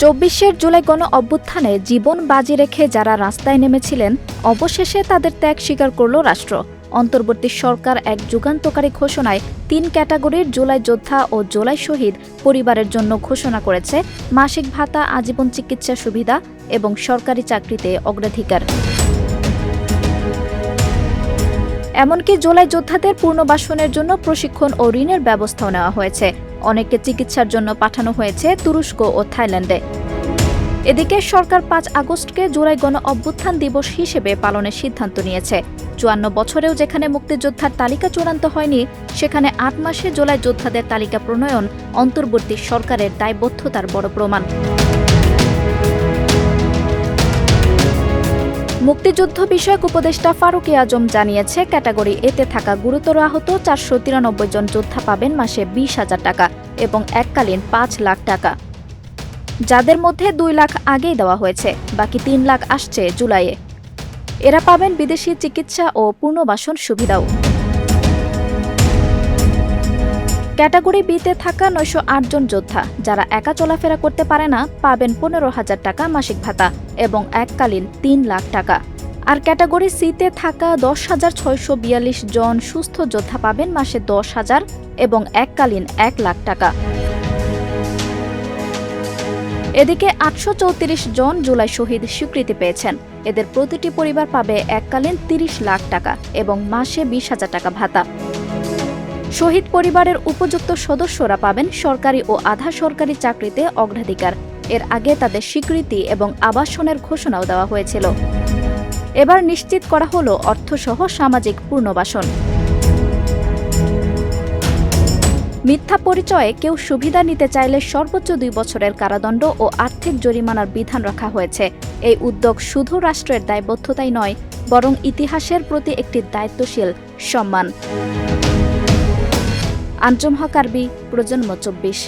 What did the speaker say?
চব্বিশের জুলাই গণ অভ্যুত্থানে জীবন বাজি রেখে যারা রাস্তায় নেমেছিলেন, অবশেষে তাদের ত্যাগ স্বীকার করল রাষ্ট্র। অন্তর্বর্তী সরকার এক যুগান্তকারী ঘোষণায় তিন ক্যাটাগরির জুলাই যোদ্ধা ও জুলাই শহীদ পরিবারের জন্য ঘোষণা করেছে মাসিক ভাতা, আজীবন চিকিৎসা সুবিধা এবং সরকারি চাকরিতে অগ্রাধিকার। এমনকি জুলাই যোদ্ধাদের পুনর্বাসনের জন্য প্রশিক্ষণ ও ঋণের ব্যবস্থাও নেওয়া হয়েছে। অনেককে চিকিৎসার জন্য পাঠানো হয়েছে তুরস্ক ও থাইল্যান্ডে। এদিকে সরকার পাঁচ আগস্টকে জুলাই গণ অভ্যুত্থান দিবস হিসেবে পালনের সিদ্ধান্ত নিয়েছে। চুয়ান্ন বছরেও যেখানে মুক্তিযোদ্ধার তালিকা চূড়ান্ত হয়নি, সেখানে আট মাসে জুলাই যোদ্ধাদের তালিকা প্রণয়ন অন্তর্বর্তী সরকারের দায়বদ্ধতার বড় প্রমাণ। মুক্তিযুদ্ধ বিষয়ক উপদেষ্টা ফারুকে আজম জানিয়েছে, ক্যাটাগরি এতে থাকা গুরুতর আহত চারশো তিরানব্বই জন যোদ্ধা পাবেন মাসে বিশ হাজার টাকা এবং এককালীন পাঁচ লাখ টাকা। যাদের মধ্যে দুই লাখ আগেই দেওয়া হয়েছে, বাকি তিন লাখ আসছে জুলাইয়ে। এরা পাবেন বিদেশি চিকিৎসা ও পুনর্বাসন সুবিধাও। ক্যাটাগরি বিতে থাকা নয়শ আট জন যোদ্ধা, যারা একা চলাফেরা করতে পারে না, পাবেন পনেরো হাজার টাকা মাসিক ভাতা এবং এককালীন তিন লাখ টাকা। আর ক্যাটাগরি সিতে থাকা দশ হাজার ছয়শো বিয়াল্লিশ জন সুস্থ যোদ্ধা পাবেন মাসে দশ হাজার এবং এককালীন এক লাখ টাকা। এদিকে আটশো চৌত্রিশ জন জুলাই শহীদ স্বীকৃতি পেয়েছেন। এদের প্রতিটি পরিবার পাবে এককালীন তিরিশ লাখ টাকা এবং মাসে বিশ হাজার টাকা ভাতা। শহীদ পরিবারের উপযুক্ত সদস্যরা পাবেন সরকারি ও আধা সরকারি চাকরিতে অগ্রাধিকার। এর আগে তাদের স্বীকৃতি এবং আবাসনের ঘোষণাও দেওয়া হয়েছিল। এবার নিশ্চিত করা হল অর্থসহ সামাজিক পুনর্বাসন মিথ্যা পরিচয়ে কেউ সুবিধা নিতে চাইলে সর্বোচ্চ দুই বছরের কারাদণ্ড ও আর্থিক জরিমানার বিধান রাখা হয়েছে। এই উদ্যোগ শুধু রাষ্ট্রের দায়বদ্ধতাই নয়, বরং ইতিহাসের প্রতি একটি দায়িত্বশীল সম্মান। আঞ্জুম হক আরবি প্রজন্ম চব্বিশ।